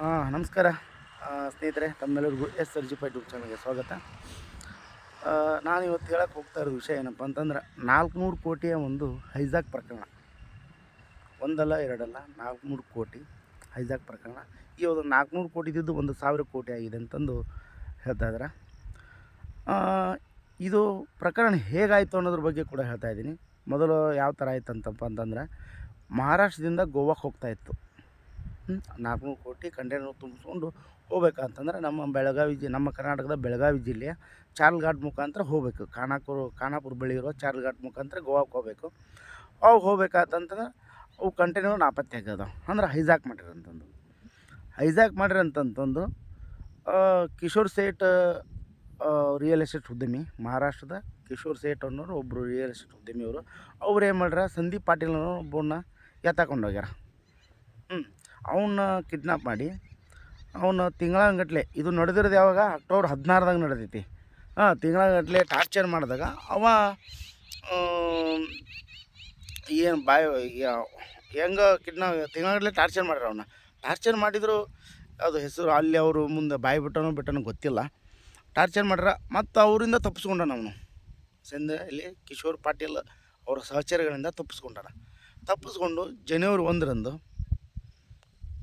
ಹಾಂ ನಮಸ್ಕಾರ. ಸ್ನೇಹಿತರೆ, ತಮ್ಮೆಲ್ಲರಿಗೂ ಎಸ್ ಅರ್ಜಿ ಯೂಟ್ಯೂಬ್ ಚಾನಲ್ಗೆ ಸ್ವಾಗತ. ನಾನು ಇವತ್ತು ಹೇಳಕ್ಕೆ ಹೋಗ್ತಾ ಇರೋ ವಿಷಯ ಏನಪ್ಪ ಅಂತಂದ್ರೆ, ನಾಲ್ಕುನೂರು ಕೋಟಿಯ ಒಂದು ಹೈಜಾಕ್ ಪ್ರಕರಣ. ಒಂದಲ್ಲ, ಎರಡಲ್ಲ, ನಾಲ್ಕುನೂರು ಕೋಟಿ ಹೈಜಾಕ್ ಪ್ರಕರಣ. ಈ ಒಂದು ನಾಲ್ಕುನೂರು ಕೋಟಿ ಇದ್ದಿದ್ದು ಒಂದು ಸಾವಿರ ಕೋಟಿ ಆಗಿದೆ ಅಂತಂದು ಹೇಳ್ತಾ ಇದ್ದಾರೆ ಇದು ಪ್ರಕರಣ ಹೇಗಾಯಿತು ಅನ್ನೋದ್ರ ಬಗ್ಗೆ ಕೂಡ ಹೇಳ್ತಾ ಇದ್ದೀನಿ. ಮೊದಲು ಯಾವ ಥರ ಆಯ್ತು ಅಂತಪ್ಪ ಅಂತಂದ್ರೆ, ಮಹಾರಾಷ್ಟ್ರದಿಂದ ಗೋವಾಕ್ಕೆ ಹೋಗ್ತಾ ಇತ್ತು. ನಾಲ್ಕುನೂರು ಕೋಟಿ ಕಂಟೈನರ್ ತುಂಬಿಸ್ಕೊಂಡು ಹೋಗ್ಬೇಕಂತಂದ್ರೆ ನಮ್ಮ ಬೆಳಗಾವಿ ಜಿ, ನಮ್ಮ ಕರ್ನಾಟಕದ ಬೆಳಗಾವಿ ಜಿಲ್ಲೆಯ ಚಾರ್ಲ್ಘಾಟ್ ಮುಖಾಂತರ ಹೋಗಬೇಕು. ಖಾನಾಪುರ ಖಾನಾಪುರ ಬಳಿ ಇರೋ ಚಾರ್ಲ್ಘಾಟ್ ಮುಖಾಂತರ ಗೋವಾಕ್ಕೆ ಹೋಗ್ಬೇಕು. ಅವಾಗ ಹೋಗ್ಬೇಕಾತಂತಂದ್ರೆ ಅವು ಕಂಟೈನರ್ ನಾಪತ್ತೆ ಆಗ್ಯದ ಅಂದ್ರೆ ಹೈಜಾಕ್ ಮಾಡಿರಂತಂದು. ಹೈಜಾಕ್ ಮಾಡಿರಂತಂತಂದು ಅಂತಂತಂದು ಕಿಶೋರ್ ಸೇಠ್ ರಿಯಲ್ ಎಸ್ಟೇಟ್ ಉದ್ಯಮಿ, ಮಹಾರಾಷ್ಟ್ರದ ಕಿಶೋರ್ ಸೇಠ್ ಅನ್ನೋರು ಒಬ್ಬರು ರಿಯಲ್ ಎಸ್ಟೇಟ್ ಉದ್ಯಮಿಯವರು. ಅವ್ರು ಏನು ಮಾಡ್ಯಾರ ಸಂದೀಪ್ ಪಾಟೀಲ್ ಅನ್ನೋ ಒಬ್ಬನ ಎತ್ತಾಕೊಂಡು ಹೋಗ್ಯಾರ. ಹ್ಞೂ ಅವನ್ನ ಕಿಡ್ನಾಪ್ ಮಾಡಿ, ಅವನ ತಿಂಗಳಂಗಟ್ಲೆ, ಇದು ನಡೆದಿರೋದು ಯಾವಾಗ? ಅಕ್ಟೋಬರ್ ಹದಿನಾರ್ದಾಗ ನಡೆದೈತಿ. ಹಾಂ, ತಿಂಗಳಂಗಟ್ಲೆ ಟಾರ್ಚರ್ ಮಾಡಿದಾಗ ಅವ ಏನು ಬಾಯ್ ಹೆಂಗೆ ಕಿಡ್ನಾ ತಿಂಗಳಗಟ್ಲೆ ಟಾರ್ಚರ್ ಮಾಡ್ಯಾರ ಅವನ್ನ ಟಾರ್ಚರ್ ಮಾಡಿದ್ರು, ಅದು ಹೆಸರು ಅಲ್ಲಿ ಅವರು ಮುಂದೆ ಬಾಯಿ ಬಿಟ್ಟನೋ ಬಿಟ್ಟನೋ ಗೊತ್ತಿಲ್ಲ. ಟಾರ್ಚರ್ ಮಾಡ್ಯಾರ ಮತ್ತು ಅವರಿಂದ ತಪ್ಪಿಸ್ಕೊಂಡ ಅವನು. ಸಂದ ಇಲ್ಲಿ ಕಿಶೋರ್ ಪಾಟೀಲ್ ಅವರ ಸಹಚರಗಳಿಂದ ತಪ್ಪಿಸ್ಕೊಂಡಾರ ತಪ್ಪಿಸ್ಕೊಂಡು, ಜನವರಿ ಒಂದರಂದು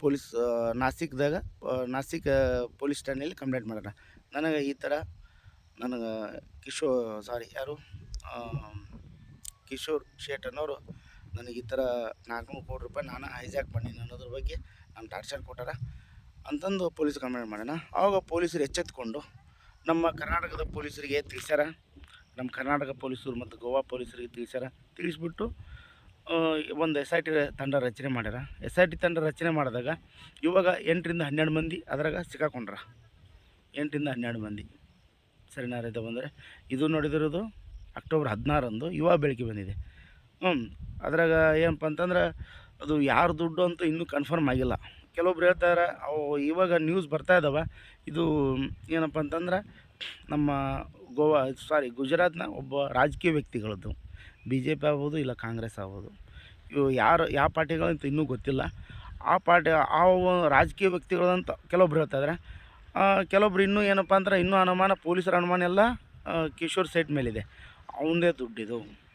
ಪೊಲೀಸ್ ನಾಸಿಕ್ದಾಗ ನಾಸಿಕ್ ಪೊಲೀಸ್ ಠಾಣೆಯಲ್ಲಿ ಕಂಪ್ಲೇಂಟ್ ಮಾಡ್ಯಾರ. ನನಗೆ ಈ ಥರ ನನಗೆ ಕಿಶೋರ್, ಸಾರಿ, ಯಾರು? ಕಿಶೋರ್ ಶೇಟ್ ಅನ್ನೋರು ನನಗೆ ಈ ಥರ ನಾಲ್ಕುನೂರು ಕೋಟಿ ರೂಪಾಯಿ ನಾನು ಹೈಜಾಕ್ ಮಾಡೀನಿ ಅನ್ನೋದ್ರ ಬಗ್ಗೆ ನಮ್ಮ ಟಾರ್ಚರ್ ಕೊಟ್ಟಾರ. ಅಂತಂದು ಪೊಲೀಸ್ ಕಂಪ್ಲೇಂಟ್ ಮಾಡ್ಯಾನ. ಆವಾಗ ಪೊಲೀಸರು ಎಚ್ಚೆತ್ಕೊಂಡು ನಮ್ಮ ಕರ್ನಾಟಕದ ಪೊಲೀಸರಿಗೆ ತಿಳಿಸ್ಯಾರ. ನಮ್ಮ ಕರ್ನಾಟಕ ಪೊಲೀಸರು ಮತ್ತು ಗೋವಾ ಪೊಲೀಸರಿಗೆ ತಿಳಿಸ್ಯಾರ. ತಿಳಿಸ್ಬಿಟ್ಟು ಒಂದು ಎಸ್ ಐ ಟಿ ತಂಡ ರಚನೆ ಮಾಡ್ಯಾರ. ಎಸ್ ಐ ಟಿ ತಂಡ ರಚನೆ ಮಾಡಿದಾಗ ಇವಾಗ ಎಂಟರಿಂದ ಹನ್ನೆರಡು ಮಂದಿ ಅದ್ರಾಗ ಸಿಕ್ಕಾಕೊಂಡ್ರ. ಎಂಟರಿಂದ ಹನ್ನೆರಡು ಮಂದಿ. ಸರಿನಾ ರೈತ ಬಂದರೆ? ಇದು ನೋಡಿದಿರೋದು ಅಕ್ಟೋಬರ್ ಹದಿನಾರಂದು ಯುವ ಬೆಳಗ್ಗೆ ಬಂದಿದೆ. ಹ್ಞೂ ಅದ್ರಾಗ ಏನಪ್ಪ ಅಂತಂದ್ರೆ ಅದು ಯಾರು ದುಡ್ಡು ಅಂತೂ ಇನ್ನೂ ಕನ್ಫರ್ಮ್ ಆಗಿಲ್ಲ. ಕೆಲವೊಬ್ರು ಹೇಳ್ತಾರೆ, ಅವು ಇವಾಗ ನ್ಯೂಸ್ ಬರ್ತಾ ಇದ್ದಾವೆ ಇದು ಏನಪ್ಪ ಅಂತಂದ್ರೆ ನಮ್ಮ ಗೋವಾ ಸಾರಿ ಗುಜರಾತ್ನ ಒಬ್ಬ ರಾಜಕೀಯ ವ್ಯಕ್ತಿಗಳದ್ದು. ಬಿ ಜೆ ಪಿ ಆಗ್ಬೋದು ಇಲ್ಲ ಕಾಂಗ್ರೆಸ್ ಆಗ್ಬೋದು. ಇವು ಯಾರು, ಯಾವ ಪಾರ್ಟಿಗಳಂತ ಇನ್ನೂ ಗೊತ್ತಿಲ್ಲ. ಆ ಪಾರ್ಟಿ, ಆ ರಾಜಕೀಯ ವ್ಯಕ್ತಿಗಳಂತ ಕೆಲವೊಬ್ರು ಹೇಳ್ತಾಯಿದ್ರೆ ಕೆಲವೊಬ್ರು ಇನ್ನೂ ಏನಪ್ಪ ಅಂದ್ರೆ ಇನ್ನೂ ಅನುಮಾನ, ಪೊಲೀಸರ ಅನುಮಾನ ಎಲ್ಲ ಕಿಶೋರ್ ಸೇಟ್ ಮೇಲಿದೆ. ಅವನದೇ ದುಡ್ಡಿದು.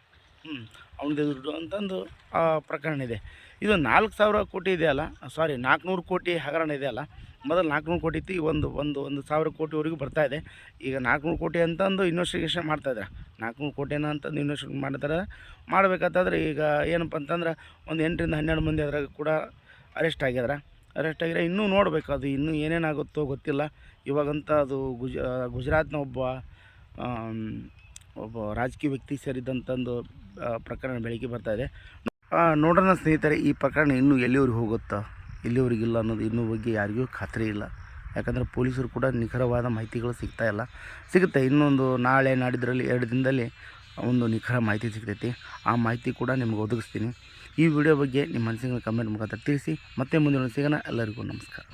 ಹ್ಞೂ ದುಡ್ಡು ಅಂತಂದು ಆ, ಪ್ರಕರಣ ಇದೆ. ಇದು ನಾಲ್ಕು ಸಾವಿರ ಕೋಟಿ ಇದೆಯಲ್ಲ ಸಾರಿ ನಾಲ್ಕುನೂರು ಕೋಟಿ ಹಗರಣ ಇದೆಯಲ್ಲ ಮೊದಲು ನಾಲ್ಕುನೂರು ಕೋಟಿ ಇತ್ತು ಒಂದು ಒಂದು ಒಂದು ಸಾವಿರ ಕೋಟಿವರೆಗೂ ಇದೆ. ಈಗ ನಾಲ್ಕುನೂರು ಕೋಟಿ ಅಂತಂದು ಇನ್ವೆಸ್ಟಿಗೇಷನ್ ಮಾಡ್ತಾಯಿದ್ದಾರೆ ನಾಲ್ಕುನೂರು ಕೋಟಿನ ಅಂತಂದು ಇನ್ವೆಸ್ಟಿಗೇಷನ್ ಮಾಡ್ತಾರೆ. ಮಾಡಬೇಕಾದ್ರೆ ಈಗ ಏನಪ್ಪ ಅಂತಂದ್ರೆ ಒಂದು ಎಂಟರಿಂದ ಹನ್ನೆರಡು ಮಂದಿ ಅದ್ರಾಗ ಕೂಡ ಅರೆಸ್ಟ್ ಆಗ್ಯದ್ರ ಅರೆಸ್ಟ್ ಆಗಿದ್ರೆ ಇನ್ನೂ ನೋಡಬೇಕು ಅದು ಇನ್ನೂ ಏನೇನಾಗುತ್ತೋ ಗೊತ್ತಿಲ್ಲ. ಇವಾಗಂತ ಅದು ಗುಜ ಗುಜರಾತ್ನ ಒಬ್ಬ ಒಬ್ಬ ರಾಜಕೀಯ ವ್ಯಕ್ತಿ ಸೇರಿದಂತಂದು ಒಂದು ಪ್ರಕರಣ ಬೆಳಕಿಗೆ ಬರ್ತಾ ಇದೆ. ನೋಡೋಣ ಸ್ನೇಹಿತರೆ, ಈ ಪ್ರಕರಣ ಇನ್ನೂ ಎಲ್ಲಿವರೆಗೆ ಹೋಗುತ್ತಾ? ಎಲ್ಲಿವರೆಗಿಲ್ಲ ಅನ್ನೋದು ಇನ್ನೂ ಬಗ್ಗೆ ಯಾರಿಗೂ ಖಾತ್ರಿ ಇಲ್ಲ. ಯಾಕಂದರೆ ಪೊಲೀಸರು ಕೂಡ ನಿಖರವಾದ ಮಾಹಿತಿಗಳು ಸಿಗ್ತಾ ಇಲ್ಲ. ಸಿಗುತ್ತೆ. ಇನ್ನೊಂದು ನಾಳೆ ನಾಡಿದ್ರಲ್ಲಿ, ಎರಡು ದಿನದಲ್ಲಿ ಒಂದು ನಿಖರ ಮಾಹಿತಿ ಸಿಗ್ತೈತಿ. ಆ ಮಾಹಿತಿ ಕೂಡ ನಿಮ್ಗೆ ಒದಗಿಸ್ತೀನಿ. ಈ ವಿಡಿಯೋ ಬಗ್ಗೆ ನಿಮ್ಮ ಮನಸ್ಸಿನ ಕಮೆಂಟ್ ಮುಖಾಂತರ ತಿಳಿಸಿ. ಮತ್ತೆ ಮುಂದಿನ ಸಿಗೋಣ. ಎಲ್ಲರಿಗೂ ನಮಸ್ಕಾರ.